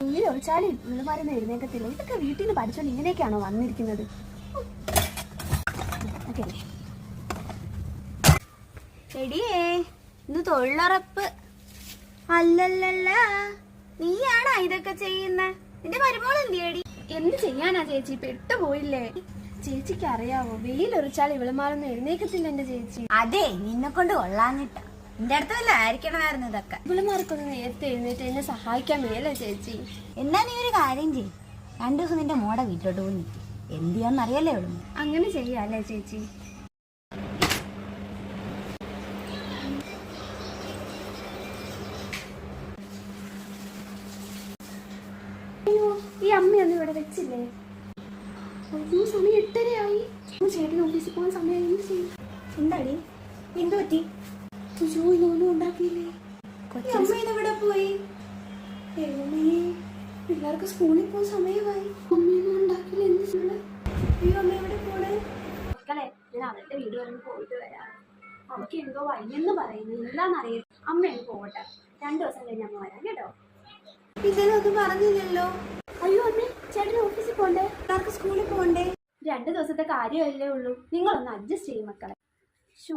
നീര് ഒഴിച്ചാലും ഇവളുമാരൊന്നും എഴുന്നേക്കത്തില്ല. ഇതൊക്കെ വീട്ടിൽ നിന്ന് പഠിച്ചോണ്ട് ഇങ്ങനെയൊക്കെയാണോ വന്നിരിക്കുന്നത്? എടിയേ ഇന്ന് തൊഴിലുറപ്പ്. അല്ലല്ലല്ല നീയാണോ ഇതൊക്കെ ചെയ്യുന്ന? നിന്റെ മരുമോൾ എന്തിയടി എന്ത് ചെയ്യാനാ ചേച്ചി? പെട്ടുപോയില്ലേ? ചേച്ചിക്ക് അറിയാവോ വെയിലൊറിച്ചാൽ ഇവളുമാരൊന്നും എഴുന്നേക്കത്തില്ല എന്റെ ചേച്ചി. അതെ നിന്നെ കൊണ്ട് കൊള്ളാഞ്ഞിട്ടാ. നിന്റെ അടുത്ത് വല്ല ആയിരിക്കണമായിരുന്നു ഇതൊക്കെ. ഇവളുമാർക്കൊന്ന് നേരത്തെ എഴുന്നേറ്റ് എന്നെ സഹായിക്കാൻ മേലെ ചേച്ചി. എന്നാ നീ ഒരു കാര്യം ചെയ്യും. രണ്ടു ദിവസം നിന്റെ മോടെ വീട്ടിലോട്ട് പോയി നിൽക്കും എന്ത് ചെയ്യാന്ന് അറിയാലേ ഉള്ളൂ അങ്ങനെ ചെയ്യാല്ലേ ചേച്ചി? അയ്യോ ഈ അമ്മയൊന്നും ഇവിടെ വെച്ചില്ലേ? സമയം എട്ടരയായി. ചേട്ടൻ ഓഫീസിൽ പോകാൻ സമയം എന്ത് ചെയ്യും? എന്താടി? എന്തു പറ്റി അയ്യോ ഇതൊന്നും ഉണ്ടാക്കിയില്ലേ അമ്മ പോയി? ദൈവമേ, പിള്ളേർക്ക് സ്കൂളിൽ പോകാൻ സമയമായി. അമ്മയൊന്നും ഉണ്ടാക്കിയില്ല എന്ത് ചെയ്യണം? അയ്യോ അമ്മ എവിടെ പോണേ? മക്കളെ ഞാൻ അവരുടെ വീട് വരെ പോയിട്ട് വരാം. അവർക്ക് എന്തോ വയ്യെന്ന് പറയുന്നു എന്താണെന്നറിയാം അമ്മ എനിക്ക് പോകട്ടെ. രണ്ടു ദിവസം കഴിഞ്ഞ് അമ്മ വരാം കേട്ടോ? ഇതിലൊന്നും പറഞ്ഞില്ലല്ലോ. അയ്യോ അമ്മ ചേട്ടൻ ഓഫീസിൽ പോണ്ടേ? പിള്ളേർക്ക് സ്കൂളിൽ പോണ്ടേ? രണ്ട് ദിവസത്തെ കാര്യമല്ലേ ഉള്ളൂ. നിങ്ങളൊന്ന് അഡ്ജസ്റ്റ് ചെയ്യും മക്കളെ. ഷൂ